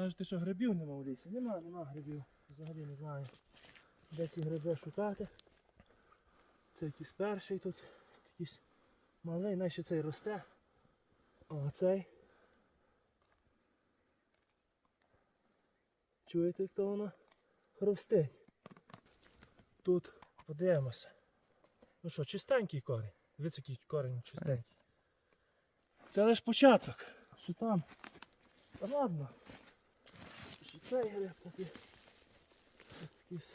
Кажете, що грибів нема в лісі. Нема, нема грибів. Взагалі не знаю. Де ці гриби шукати. Це якийсь перший тут, якийсь малий, наче цей росте. О, цей. Чуєте, як то воно хрустить? Тут подивимося. Ну що, чистенький корінь. Дивіться, який корінь чистенький. Це лише початок. Що там? Та ладно. Цей гриб такий. Якийсь.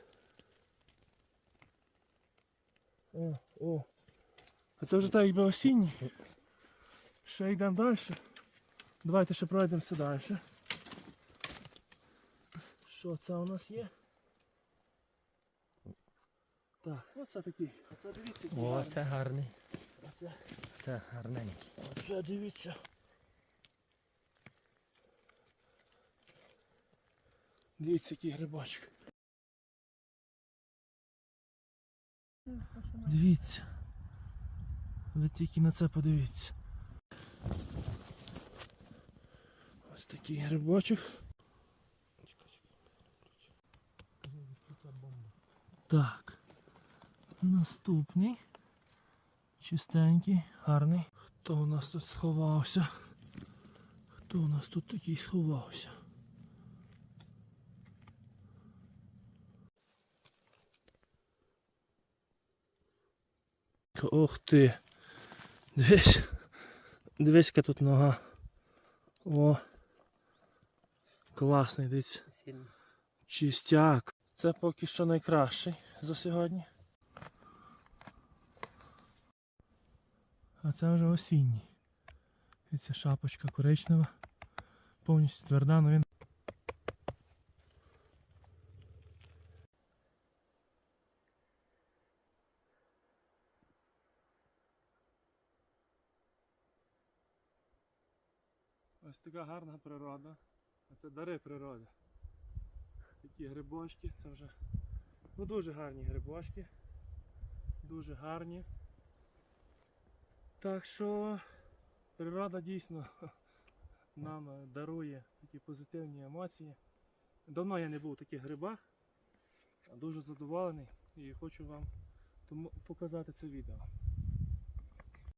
О, о. А це вже так якби осінній. Ще йдемо далі. Давайте ще пройдемося далі. Що це у нас є? Так, оце такий. Оце дивіться, О, гарний. це гарний. Оце, Це гарненький. оце дивіться. Дивіться, який грибочок. Дивіться. Ви тільки на це подивіться. Ось такий грибочок. Так. Наступний. Чистенький, гарний. Хто у нас тут сховався? Хто у нас тут такий сховався? Ох ти. Дивись. Дивись, яка тут нога. О. Класний, дивіться. Чистяк. Це поки що найкращий за сьогодні. А це вже осінній. І ця шапочка коричнева. Повністю тверда, але він. Ось така гарна природа. А це дари природи. Такі грибочки, це вже ну, дуже гарні грибочки. Дуже гарні. Так що природа дійсно нам дарує такі позитивні емоції. Давно я не був в таких грибах. Дуже задоволений і хочу вам показати це відео.